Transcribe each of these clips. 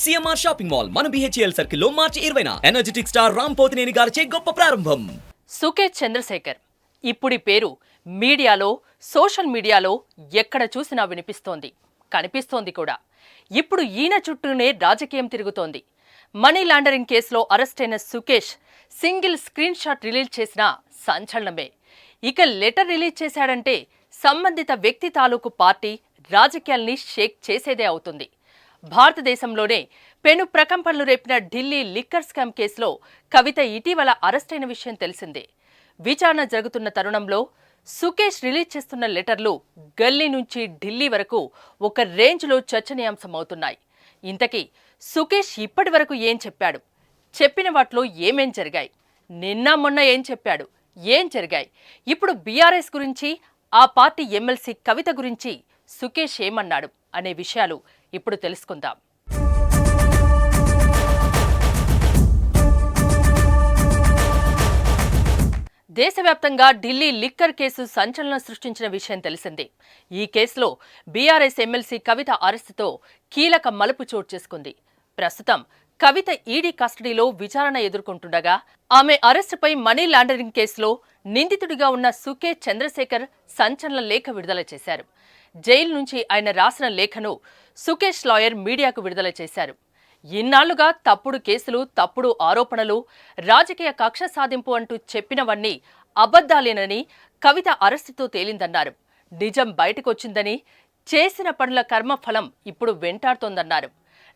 CMR shopping mall మన BHEL సర్కిల్లో మార్చి ఇరవైన. ఎనర్జెటిక్ స్టార్ రామ్ పోతినేని గారిచే గొప్ప ప్రారంభం. సుకే చంద్రశేఖర్ ఇప్పుడి పేరు మీడియాలో సోషల్ మీడియాలో ఎక్కడ చూసినా వినిపిస్తోంది. కనిపిస్తోంది కూడా. ఇప్పుడు ఈయన చుట్టూనే రాజకీయం తిరుగుతోంది. మనీ లాండరింగ్ కేసులో అరెస్టైన Sukesh single screen shot release చేసిన సంచలనమే. ఇక లెటర్ రిలీజ్ చేశాడంటే సంబంధిత వ్యక్తి తాలూకు పార్టీ రాజకీయాల్ని షేక్ చేసేదే అవుతుంది. భారతదేశంలోనే పెను ప్రకంపనలు రేపిన ఢిల్లీ లిక్కర్ స్కామ్ కేసులో కవిత ఇటీవల అరెస్టైన విషయం తెలిసిందే. విచారణ జరుగుతున్న తరుణంలో సుకేష్ రిలీజ్ చేస్తున్న లెటర్లు గల్లీ నుంచి ఢిల్లీ వరకు ఒక రేంజ్లో చర్చనీయాంశమవుతున్నాయి. ఇంతకీ సుకేష్ ఇప్పటి వరకు ఏం చెప్పాడు? చెప్పిన వాటిలో ఏమేం జరిగాయి? నిన్న మొన్న ఏం చెప్పాడు? ఏం జరిగాయి? ఇప్పుడు బీఆర్ఎస్ గురించి ఆ పార్టీ ఎమ్మెల్సీ కవిత గురించి సుకేష్ ఏమన్నాడు? అనే విషయాలు ఇప్పుడు తెలుసుకుందాం. దేశవ్యాప్తంగా ఢిల్లీ లిక్కర్ కేసు సంచలనం సృష్టించిన విషయం తెలిసిందే. ఈ కేసులో బీఆర్ఎస్ ఎమ్మెల్సీ కవిత అరెస్టుతో కీలక మలుపు చోటు చేసుకుంది. ప్రస్తుతం కవిత ఈడీ కస్టడీలో విచారణ ఎదుర్కొంటుండగా ఆమె అరెస్టుపై మనీ లాండరింగ్ కేసులో నిందితుడిగా ఉన్న సుకే చంద్రశేఖర్ సంచలన లేఖ విడుదల చేశారు. జైలు నుంచి ఆయన రాసిన లేఖను సుకేష్ లాయర్ మీడియాకు విడుదల చేశారు. ఇన్నాళ్ళుగా తప్పుడు కేసులు తప్పుడు ఆరోపణలు రాజకీయ కక్ష సాధింపు అంటూ చెప్పినవన్నీ అబద్ధాలేనని కవిత అరెస్టుతో తేలిందన్నారు. నిజం బయటకొచ్చిందని చేసిన పనుల కర్మఫలం ఇప్పుడు వెంటాడుతోందన్నారు.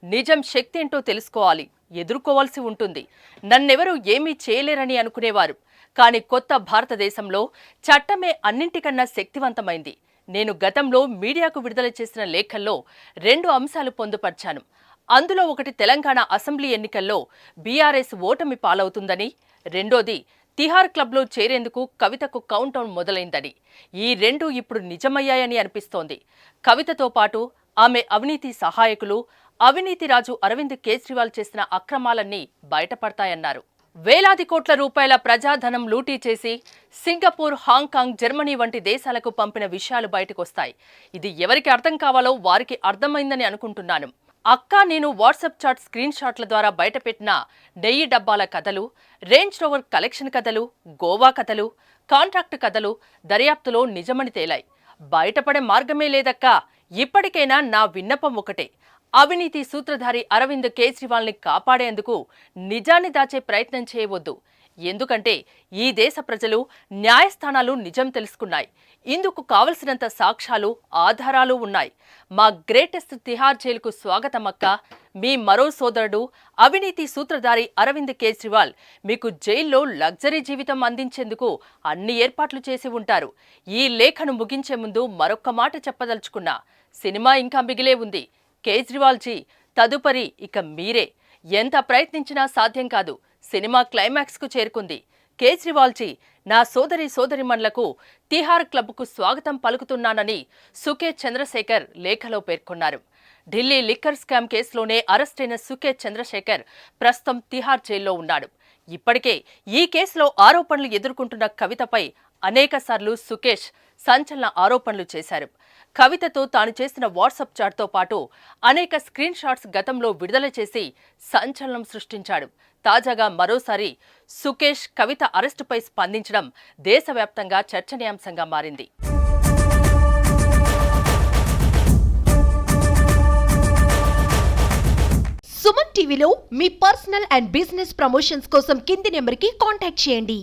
నిజం శక్తి ఏంటో తెలుసుకోవాలి ఎదుర్కోవాల్సి ఉంటుంది. నన్నెవరూ ఏమీ చేయలేరని అనుకునేవారు. కానీ కొత్త భారతదేశంలో చట్టమే అన్నింటికన్నా శక్తివంతమైంది. నేను గతంలో మీడియాకు విడుదల చేసిన లేఖల్లో రెండు అంశాలు పొందుపర్చాను. అందులో ఒకటి తెలంగాణ అసెంబ్లీ ఎన్నికల్లో బీఆర్ఎస్ ఓటమి పాలవుతుందని రెండోది తిహార్ క్లబ్లో చేరేందుకు కవితకు కౌంటౌన్ మొదలైందని. ఈ రెండు ఇప్పుడు నిజమయ్యాయని అనిపిస్తోంది. కవితతో పాటు ఆమె అవినీతి సహాయకులు అవినీతి రాజు అరవింద్ కేజ్రీవాల్ చేసిన అక్రమాలన్నీ బయటపడతాయన్నారు. వేలాది కోట్ల రూపాయల ప్రజాధనం లూటీ చేసి సింగపూర్ హాంకాంగ్ జర్మనీ వంటి దేశాలకు పంపిన విషయాలు బయటకొస్తాయి. ఇది ఎవరికి అర్థం కావాలో వారికి అర్థమైందని అనుకుంటున్నాను. అక్క నేను వాట్సాప్ చాట్ స్క్రీన్ షాట్ల ద్వారా బయటపెట్టిన నెయ్యి డబ్బాల కథలు రేంజ్ రోవర్ కలెక్షన్ కథలు గోవా కథలు కాంట్రాక్ట్ కథలు దర్యాప్తులో నిజమని తేలాయి. బయటపడే మార్గమే లేదక్కా ఇప్పటికైనా నా విన్నపం ఒకటే. అవినీతి సూత్రధారి అరవింద్ కేజ్రీవాల్ని కాపాడేందుకు నిజాన్ని దాచే ప్రయత్నం చేయవద్దు. ఎందుకంటే ఈ దేశ ప్రజలు న్యాయస్థానాలు నిజం తెలుసుకున్నాయి. ఇందుకు కావలసినంత సాక్ష్యాలు ఆధారాలు ఉన్నాయి. మా గ్రేటెస్ట్ తిహార్ జైలుకు స్వాగతం అక్క. మీ మరో సోదరుడు అవినీతి సూత్రధారి అరవింద్ కేజ్రీవాల్ మీకు జైల్లో లగ్జరీ జీవితం అందించేందుకు అన్ని ఏర్పాట్లు చేసి ఉంటారు. ఈ లేఖను ముగించే ముందు మరొక్క మాట చెప్పదలుచుకున్నా. సినిమా ఇంకా మిగిలే ఉంది. కేజ్రీవాల్జీ తదుపరి ఇక మీరే. ఎంత ప్రయత్నించినా సాధ్యం కాదు. సినిమా క్లైమాక్స్కు చేరుకుంది. కేజ్రీవాల్జీ నా సోదరి సోదరిమణులకు తిహార్ క్లబ్కు స్వాగతం పలుకుతున్నానని సుకే చంద్రశేఖర్ లేఖలో పేర్కొన్నారు. ఢిల్లీ లిక్కర్ స్కామ్ కేసులోనే అరెస్టైన సుకే చంద్రశేఖర్ ప్రస్తుతం తిహార్ జైల్లో ఉన్నాడు. ఇప్పటికే ఈ కేసులో ఆరోపణలు ఎదుర్కొంటున్న కవితపై అనేకసార్లు సుకేష్ సంచలన ఆరోపణలు చేశారు. కవితతో తాను చేసిన వాట్సాప్ చాట్తో పాటు అనేక స్క్రీన్ షాట్స్ గతంలో విడుదల చేసి సంచలనం సృష్టించాడు. తాజాగా మరోసారి సుకేష్ కవిత అరెస్టుపై స్పందించడం దేశవ్యాప్తంగా చర్చనీయాంశంగా మారింది. సుమన్ టీవీలో మీ పర్సనల్ అండ్ బిజినెస్ ప్రమోషన్స్ కోసం కింది నెంబర్కి కాంటాక్ట్ చేయండి.